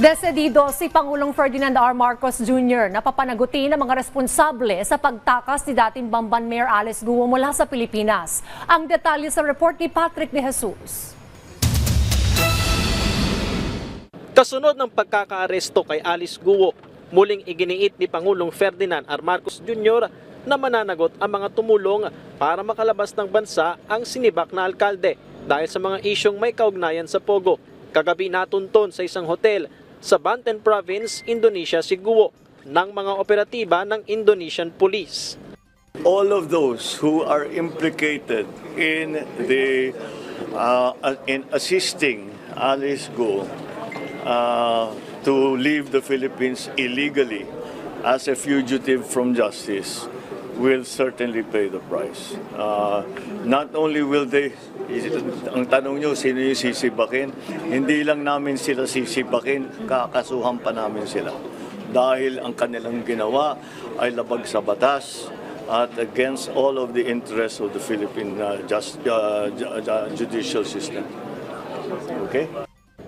Desedido si Pangulong Ferdinand R. Marcos Jr. na papanagutin ang mga responsable sa pagtakas ni dating Bamban Mayor Alice Guo mula sa Pilipinas. Ang detalye sa report ni Patrick De Jesus. Kasunod ng pagkakaaresto kay Alice Guo, muling iginiit ni Pangulong Ferdinand R. Marcos Jr. na mananagot ang mga tumulong para makalabas ng bansa ang sinibak na alkalde dahil sa mga isyong may kaugnayan sa Pogo. Kagabi natunton sa isang hotel sa Banten Province, Indonesia si Guo ng mga operatiba ng Indonesian Police. all of those who are implicated in the uh, in assisting Alice Go uh, to leave the Philippines illegally as a fugitive from justice will certainly pay the price. Uh, not only will they, ang tanong nyo, sino yung sisibakin? Hindi lang namin sila sisibakin, kakasuhan pa namin sila. Dahil ang kanilang ginawa ay labag sa batas at against all of the interests of the Philippine uh, just, uh, ju- judicial system. Okay?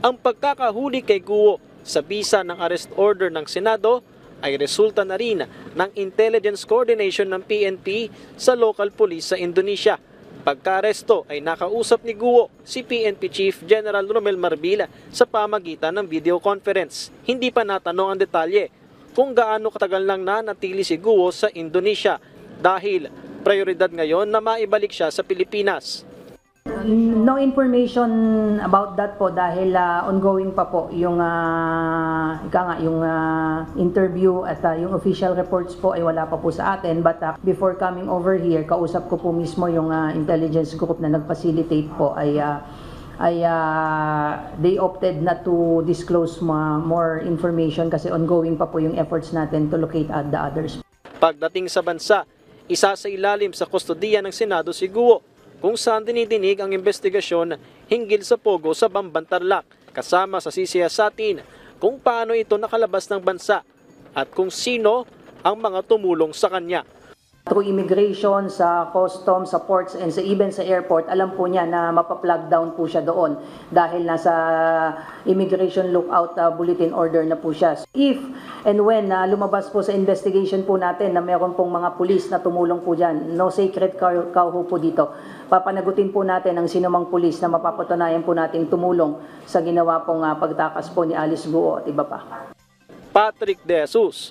Ang pagkakahuli kay Guo sa bisa ng arrest order ng Senado ay resulta na rin ng intelligence coordination ng PNP sa local police sa Indonesia. Pagkaresto ay nakausap ni Guo si PNP Chief General Romel Marbila sa pamagitan ng video conference. Hindi pa natanong ang detalye kung gaano katagal lang nanatili si Guo sa Indonesia dahil prioridad ngayon na maibalik siya sa Pilipinas. No information about that po dahil ah, ongoing pa po yung ah, ika nga yung ah, interview at ah, yung official reports po ay wala pa po sa atin but ah, before coming over here kausap ko po mismo yung ah, intelligence group na nag-facilitate po ay ah, ay ah, they opted not to disclose ma- more information kasi ongoing pa po yung efforts natin to locate ah, the others. Pagdating sa bansa, isa sa ilalim sa kustodiya ng Senado si Guo kung saan dinidinig ang investigasyon hinggil sa pogo sa Bamban Tarlac kasama sa sisiyasatin kung paano ito nakalabas ng bansa at kung sino ang mga tumulong sa kanya. Through immigration, sa customs, sa ports, and sa even sa airport, alam po niya na mapaplug down po siya doon dahil nasa immigration lookout uh, bulletin order na po siya. If and when na lumabas po sa investigation po natin na meron pong mga pulis na tumulong po dyan, no sacred cow cow po dito, papanagutin po natin ang sinumang pulis na mapapatunayan po nating tumulong sa ginawa pong uh, pagtakas po ni Alice Guo at iba pa. Patrick De Jesus